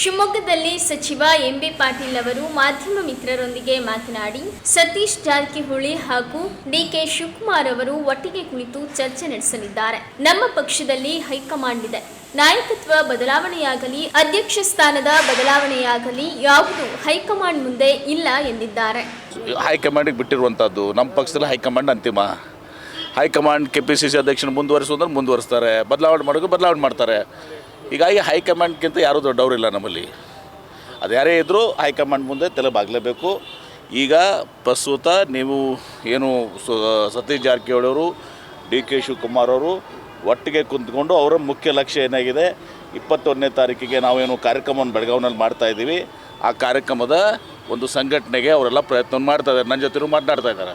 ಶಿವಮೊಗ್ಗದಲ್ಲಿ ಸಚಿವ ಎಂಬಿ ಪಾಟೀಲ್ ಅವರು ಮಾಧ್ಯಮ ಮಿತ್ರರೊಂದಿಗೆ ಮಾತನಾಡಿ, ಸತೀಶ್ ಜಾರಕಿಹೊಳಿ ಹಾಗೂ ಡಿಕೆ ಶಿವಕುಮಾರ್ ಅವರು ಒಟ್ಟಿಗೆ ಕುಳಿತು ಚರ್ಚೆ ನಡೆಸಲಿದ್ದಾರೆ. ನಮ್ಮ ಪಕ್ಷದಲ್ಲಿ ಹೈಕಮಾಂಡ್ ಇದೆ ನಾಯಕತ್ವ ಬದಲಾವಣೆಯಾಗಲಿ, ಅಧ್ಯಕ್ಷ ಸ್ಥಾನದ ಬದಲಾವಣೆಯಾಗಲಿ ಯಾವುದು ಹೈಕಮಾಂಡ್ ಮುಂದೆ ಇಲ್ಲ ಎಂದಿದ್ದಾರೆ. ಹೈಕಮಾಂಡಿಗೆ ಬಿಟ್ಟಿರುವಂತಹದ್ದು ನಮ್ಮ ಪಕ್ಷದಲ್ಲಿ ಹೈಕಮಾಂಡ್ ಅಂತಿಮ. High command K P C C ಅಧ್ಯಕ್ಷನ ಮುಂದುವರಿಸೋದ್ರೆ ಮುಂದುವರಿಸ್ತಾರೆ. ಬದಲಾವಣೆ ಮಾಡೋದು ಬದಲಾವಣೆ ಮಾಡ್ತಾರೆ. ಹೀಗಾಗಿ ಹೈಕಮಾಂಡ್ಗಿಂತ ಯಾರೂ ದೊಡ್ಡವರಿಲ್ಲ ನಮ್ಮಲ್ಲಿ. ಅದು ಯಾರೇ ಇದ್ದರೂ ಹೈಕಮಾಂಡ್ ಮುಂದೆ ತಲೆ ಬಾಗಲೇಬೇಕು ಈಗ ಪ್ರಸ್ತುತ ನೀವು ಏನು ಸತೀಶ್ ಜಾರಕಿಹೊಳಿ ಅವರು, ಡಿ ಕೆ ಶಿವಕುಮಾರ್ ಅವರು ಒಟ್ಟಿಗೆ ಕುಂತ್ಕೊಂಡು ಅವರ ಮುಖ್ಯ ಲಕ್ಷ್ಯ ಏನಾಗಿದೆ? ಇಪ್ಪತ್ತೊಂದನೇ ತಾರೀಕಿಗೆ ನಾವೇನು ಕಾರ್ಯಕ್ರಮವನ್ನು ಬೆಳಗಾವಿನಲ್ಲಿ ಮಾಡ್ತಾ ಇದ್ದೀವಿ. ಆ ಕಾರ್ಯಕ್ರಮದ ಒಂದು ಸಂಘಟನೆಗೆ ಅವರೆಲ್ಲ ಪ್ರಯತ್ನ ಮಾಡ್ತಾ ಇದ್ದಾರೆ. ನನ್ನ ಜೊತೆ ಮಾತನಾಡ್ತಾ ಇದ್ದಾರೆ.